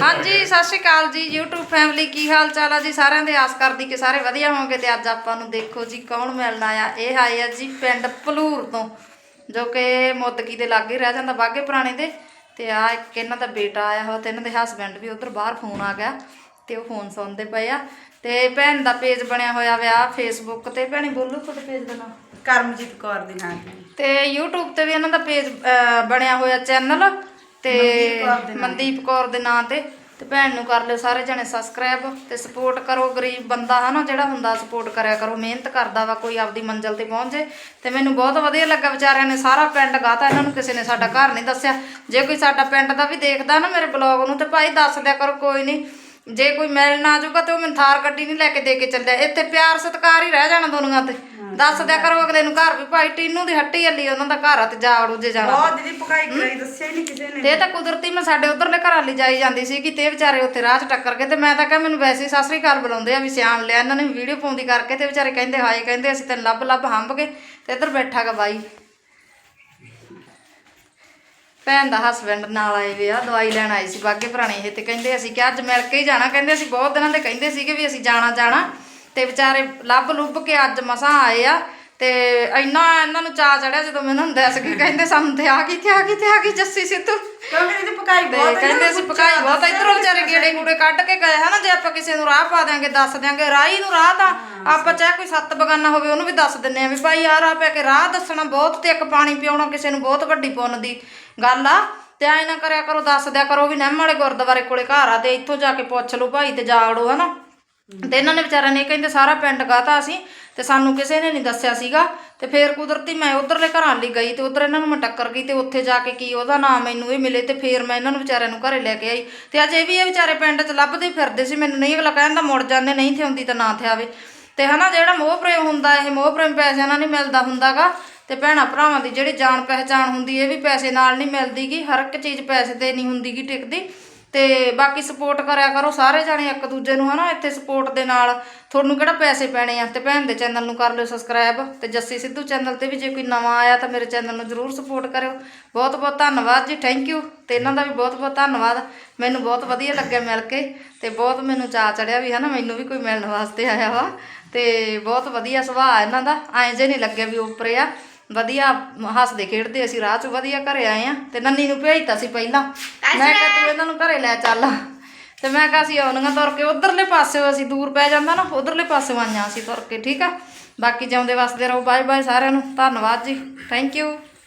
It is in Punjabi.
ਹਾਂਜੀ ਸਤਿ ਸ਼੍ਰੀ ਅਕਾਲ ਜੀ YouTube ਫੈਮਿਲੀ ਕੀ ਹਾਲ ਚਾਲ ਆ ਜੀ? ਸਾਰਿਆਂ ਦੇ ਆਸ ਕਰਦੀ ਕਿ ਸਾਰੇ ਵਧੀਆ ਹੋਵੋਗੇ ਤੇ ਅੱਜ ਆਪਾਂ ਨੂੰ ਦੇਖੋ ਜੀ ਕੌਣ ਮਿਲਣ ਆਇਆ। ਇਹ ਆਏ ਆ ਜੀ ਪਿੰਡ ਭਲੂਰ ਤੋਂ ਜੋ ਕਿ ਮੁੱਦਕੀ ਦੇ ਲਾਗੇ ਰਹਿ ਜਾਂਦਾ ਬਾਗੇ ਪੁਰਾਣੇ ਦੇ। ਤੇ ਆ ਇੱਕ ਇਹਨਾਂ ਦਾ ਬੇਟਾ ਆਇਆ ਹੋਇਆ ਤੇ ਇਹਨਾਂ ਦੇ ਹਸਬੰਡ ਵੀ ਉਧਰ ਬਾਹਰ ਫੋਨ ਆ ਗਿਆ ਤੇ ਉਹ ਫੋਨ ਸੁਣਦੇ ਪਏ ਆ। ਤੇ ਭੈਣ ਦਾ ਪੇਜ ਬਣਿਆ ਹੋਇਆ ਵਿਆ ਫੇਸਬੁੱਕ ਤੇ। ਭੈਣੇ ਬੋਲੋ ਤੁਹਾਡੇ ਪੇਜ ਦਾ ਨਾਮ। ਕਰਮਜੀਤ ਕੌਰ ਦੇ ਨਾਂ ਤੇ। ਤੇ YouTube ਤੇ ਵੀ ਇਹਨਾਂ ਦਾ ਪੇਜ ਬਣਿਆ ਹੋਇਆ ਚੈਨਲ ਤੇ ਮਨਦੀਪ ਕੌਰ ਦੇ ਨਾਂ ਨਾਂ ਤੇ। ਤੇ ਭੈਣ ਨੂੰ ਕਰ ਲਿਓ ਸਾਰੇ ਜਣੇ ਸਬਸਕ੍ਰਾਈਬ ਤੇ ਸਪੋਰਟ ਕਰੋ। ਗਰੀਬ ਬੰਦਾ ਹਨਾ ਜਿਹੜਾ ਹੁੰਦਾ ਸਪੋਰਟ ਕਰਿਆ ਕਰੋ। ਮਿਹਨਤ ਕਰਦਾ ਵਾ ਕੋਈ ਆਪਦੀ ਮੰਜ਼ਿਲ ਤੇ ਪਹੁੰਚ ਜੇ ਤੇ ਮੈਨੂੰ ਬਹੁਤ ਵਧੀਆ ਲੱਗਾ ਵਿਚਾਰਿਆਂ ਨੇ ਸਾਰਾ ਪਿੰਡ ਗਾਤਾ। ਇਹਨਾਂ ਨੂੰ ਕਿਸੇ ਨੇ ਸਾਡਾ ਘਰ ਨਹੀਂ ਦੱਸਿਆ। ਜੇ ਕੋਈ ਸਾਡਾ ਪਿੰਡ ਦਾ ਵੀ ਦੇਖਦਾ ਨਾ ਮੇਰੇ ਬਲੌਗ ਨੂੰ ਤੇ ਭਾਈ ਦੱਸ ਦਿਆ ਕਰੋ ਕੋਈ ਨਹੀਂ। ਜੇ ਕੋਈ ਮਿਲਣ ਆ ਜਾਊਗਾ ਤੇ ਉਹ ਮੈਨੂੰ ਥਾਰ ਗੱਡੀ ਨਹੀਂ ਲੈ ਕੇ ਦੇ ਕੇ ਚੱਲਿਆ। ਇੱਥੇ ਪਿਆਰ ਸਤਿਕਾਰ ਹੀ ਰਹਿ ਜਾਣਾ ਦੁਨੀਆ ਤੇ। ਦੱਸ ਦਿਆ ਕਰੋ ਅਗਲੇ ਨੂੰ ਘਰ ਵੀ ਭਾਈ ਟੀਨੂ ਦੀ ਹੱਟੀ ਹੱਲੀ ਉਹਨਾਂ ਦਾ ਘਰ ਆ ਤੇ ਜਾ ਵੜੂ ਜੇ ਜਾਣਾ। ਬਹੁਤ ਦੀਦੀ ਪਕਾਈ ਕਰਾਈ ਦੱਸਿਆ ਹੀ ਨਹੀਂ ਕਿਸੇ ਤੇ ਨੇ ਇਹ ਤਾਂ ਕੁਦਰਤੀ ਮੈਂ ਸਾਡੇ ਉਧਰਲੇ ਘਰਾਂ ਲਈ ਜਾਈ ਜਾਂਦੀ ਸੀ ਕਿ ਤੇ ਵਿਚਾਰੇ ਉੱਥੇ ਰਾਹ 'ਚ ਟੱਕਰ ਗਏ ਤੇ ਮੈਂ ਤਾਂ ਕਿਹਾ ਮੈਨੂੰ ਵੈਸੇ ਹੀ ਸਤਿ ਸ੍ਰੀ ਅਕਾਲ ਬੁਲਾਉਂਦੇ ਆ ਵੀ ਸਿਆਣ ਲਿਆ ਇਹਨਾਂ ਨੇ ਵੀਡੀਓ ਪਾਉਂਦੀ ਕਰਕੇ ਤੇ ਵਿਚਾਰੇ ਕਹਿੰਦੇ ਹਾਏ ਕਹਿੰਦੇ ਅਸੀਂ ਤੈਨੂੰ ਲੱਭ ਲੱਭ ਹੰਬ ਗਏ ਤੇ ਇੱਧਰ ਬੈਠਾਗਾ ਬਾਈ। ਭੈਣ ਦਾ ਹਸਬੰਡ ਨਾਲ ਆਏ ਵੇ ਆ ਦਵਾਈ ਲੈਣ ਆਏ ਸੀ ਬਾਗੇ ਪੁਰਾਣੇ ਇਹ ਤੇ ਕਹਿੰਦੇ ਅਸੀਂ ਕਿ ਅੱਜ ਮਿਲ ਕੇ ਹੀ ਜਾਣਾ ਕਹਿੰਦੇ ਅਸੀਂ ਬਹੁਤ ਦਿਨਾਂ ਦੇ ਕਹਿੰਦੇ ਸੀਗੇ ਵੀ ਅਸੀਂ ਜਾਣਾ ਜਾਣਾ। ਤੇ ਵਿਚਾਰੇ ਲੱਭ ਲੁੱਭ ਕੇ ਅੱਜ ਮਸਾਂ ਆਏ ਆ ਤੇ ਇੰਨਾ ਇਹਨਾਂ ਨੂੰ ਚਾਹ ਚੜਿਆ ਜਦੋਂ ਮੈਨੂੰ ਹੁੰਦਾ ਸੀ ਕਿ ਕਹਿੰਦੇ ਸਾਨੂੰ ਤੇ ਆ ਗਈ ਤੇ ਆ ਗਈ ਤੇ ਆ ਗਈ ਜੱਸੀ ਸਿੱਧੂ। ਕਿਉਂਕਿ ਦੀਦੀ ਪਕਾਈ ਬਹੁਤ ਕਹਿੰਦੇ ਅਸੀਂ ਪਕਾਈ ਬਹੁਤ ਇਧਰੋਂ ਵਿਚਾਰੇ ਗੇੜੇ ਗੂੜੇ ਕੱਢ ਕੇ ਗਏ ਹਨਾ ਜੇ ਆਪਾਂ ਕਿਸੇ ਨੂੰ ਰਾਹ ਪਾ ਦਿਆਂਗੇ ਦੱਸ ਦਿਆਂਗੇ ਰਾਹੀ ਨੂੰ ਰਾਹ ਤਾਂ ਆਪਾਂ ਚਾਹੇ ਕੋਈ ਸੱਤ ਬਗਾਨਾ ਹੋਵੇ ਉਹਨੂੰ ਵੀ ਦੱਸ ਦਿੰਨੇ ਆ ਵੀ ਭਾਈ ਆ ਰਾਹ ਪੈ ਕੇ ਰਾਹ ਦੱਸਣਾ ਬਹੁਤ ਤੇ ਇੱਕ ਪਾਣੀ ਪਿਆਉਣਾ ਕਿਸੇ ਨੂੰ ਬਹੁਤ ਵੱਡੀ ਪੁੰਨ ਦੀ ਗੱਲ ਆ। ਤੇ ਐ ਨਾ ਕਰਿਆ ਕਰੋ ਦੱਸ ਦਿਆ ਕਰੋ ਵੀ ਨਿੰਮ ਵਾਲੇ ਗੁਰਦੁਆਰੇ ਕੋਲੇ ਘਰ ਆ ਤੇ ਇੱਥੋਂ ਜਾ ਕੇ ਪੁੱਛ ਲਓ ਭਾਈ ਤੇ ਜਾੜੋ ਹਨਾ। ਤੇ ਇਹਨਾਂ ਨੇ ਵਿਚਾਰਿਆਂ ਨੇ ਕਹਿੰਦੇ ਸਾਰਾ ਪਿੰਡ ਗਾਤਾ ਅਸੀਂ, ਤੇ ਸਾਨੂੰ ਕਿਸੇ ਨੇ ਨਹੀਂ ਦੱਸਿਆ ਸੀਗਾ। ਤੇ ਫੇਰ ਕੁਦਰਤੀ ਮੈਂ ਉਧਰਲੇ ਘਰਾਂ ਲਈ ਗਈ ਤੇ ਉਧਰ ਇਹਨਾਂ ਨੂੰ ਮੈਂ ਟੱਕਰ ਗਈ ਤੇ ਉੱਥੇ ਜਾ ਕੇ ਕੀ ਉਹਦਾ ਨਾਮ ਮੈਨੂੰ ਇਹ ਮਿਲੇ ਤੇ ਫੇਰ ਮੈਂ ਇਹਨਾਂ ਨੂੰ ਵਿਚਾਰਿਆਂ ਨੂੰ ਘਰੇ ਲੈ ਕੇ ਆਈ। ਤੇ ਅੱਜ ਇਹ ਵੀ ਇਹ ਵਿਚਾਰੇ ਪਿੰਡ 'ਚ ਲੱਭਦੇ ਫਿਰਦੇ ਸੀ, ਮੈਨੂੰ ਨਹੀਂ ਅਗਲਾ ਕਹਿੰਦਾ ਮੁੜ ਜਾਂਦੇ, ਨਹੀਂ ਤੇ ਹੁੰਦੀ ਤਾਂ ਨਾ ਥਿਆਵੇ ਤੇ ਹਨਾ ਜਿਹੜਾ ਮੋਹ ਪ੍ਰੇਮ ਹੁੰਦਾ, ਇਹ ਮੋਹ ਪ੍ਰੇਮ ਪੈਸਿਆਂ ਨਾਲ ਨਹੀਂ ਮਿਲਦਾ ਹੁੰਦਾਗਾ। ਤੇ ਭੈਣਾ ਭਰਾਵਾਂ ਦੀ ਜਿਹੜੀ ਜਾਣ ਪਹਿਚਾਣ ਹੁੰਦੀ, ਇਹ ਵੀ ਪੈਸੇ ਨਾਲ ਨਹੀਂ ਮਿਲਦੀਗੀ, ਹਰ ਇੱਕ ਚੀਜ਼ ਪੈਸੇ ਤੇ ਨਹੀਂ ਹੁੰਦੀਗੀ ਟਿਕਦੀ। ਤੇ ਬਾਕੀ ਸਪੋਰਟ ਕਰਿਆ ਕਰੋ, ਸਾਰੇ ਜਾਣੇ ਇੱਕ ਦੂਜੇ ਨੂੰ ਹਨਾ, ਇੱਥੇ ਸਪੋਰਟ ਦੇ ਨਾਲ। ਤੁਹਾਨੂੰ ਕਿਹੜਾ ਪੈਸੇ ਪੈਣੇ ਆ? ਤੇ ਭੈਣ ਦੇ ਚੈਨਲ ਨੂੰ ਕਰ ਲਿਓ ਸਬਸਕ੍ਰਾਈਬ ਤੇ ਜੱਸੀ ਸਿੱਧੂ ਚੈਨਲ ਤੇ ਵੀ ਜੇ ਕੋਈ ਨਵਾਂ ਆਇਆ ਤਾਂ ਮੇਰੇ ਚੈਨਲ ਨੂੰ ਜਰੂਰ ਸਪੋਰਟ ਕਰਿਓ। ਬਹੁਤ ਬਹੁਤ ਧੰਨਵਾਦ ਜੀ ਥੈਂਕ ਯੂ ਤੇ ਇਹਨਾਂ ਦਾ ਵੀ ਬਹੁਤ ਬਹੁਤ ਧੰਨਵਾਦ। ਮੈਨੂੰ ਬਹੁਤ ਵਧੀਆ ਲੱਗਿਆ ਮਿਲ ਕੇ। ਤੇ ਬਹੁਤ ਮੈਨੂੰ ਚਾਅ ਚੜਿਆ ਵੀ ਹਨਾ, ਮੈਨੂੰ ਵੀ ਕੋਈ ਮਿਲਣ ਵਾਸਤੇ ਆਇਆ ਵਾ। ਤੇ ਬਹੁਤ ਵਧੀਆ ਸੁਭਾਅ ਇਹਨਾਂ ਦਾ। ਐਂ ਜੇ ਨਹੀਂ ਲੱਗਿਆ ਵੀ ਉੱਪਰ ਆ। ਵਧੀਆ ਹੱਸਦੇ ਖੇਡਦੇ ਅਸੀਂ ਰਾਹ 'ਚ ਵਧੀਆ ਘਰੇ ਆਏ ਆ ਤੇ ਨੰਨੀ ਨੂੰ ਭੇਜਤਾ ਸੀ ਪਹਿਲਾਂ। ਮੈਂ ਕਿਹਾ ਤੂੰ ਇਹਨਾਂ ਨੂੰ ਘਰੇ ਲੈ ਚੱਲ। ਤੇ ਮੈਂ ਕਿਹਾ ਅਸੀਂ ਆਉਣੀਆਂ ਤੁਰ ਕੇ ਉਧਰਲੇ ਪਾਸੇ ਅਸੀਂ ਦੂਰ ਪੈ ਜਾਂਦਾ ਨਾ ਉਧਰਲੇ ਪਾਸੇ ਆਈਆਂ ਅਸੀਂ ਤੁਰ ਕੇ ਠੀਕ ਆ? ਬਾਕੀ ਜਿਉਂਦੇ ਵਸਦੇ ਰਹੋ ਬਾਏ ਬਾਏ ਸਾਰਿਆਂ ਨੂੰ ਧੰਨਵਾਦ ਜੀ। Thank you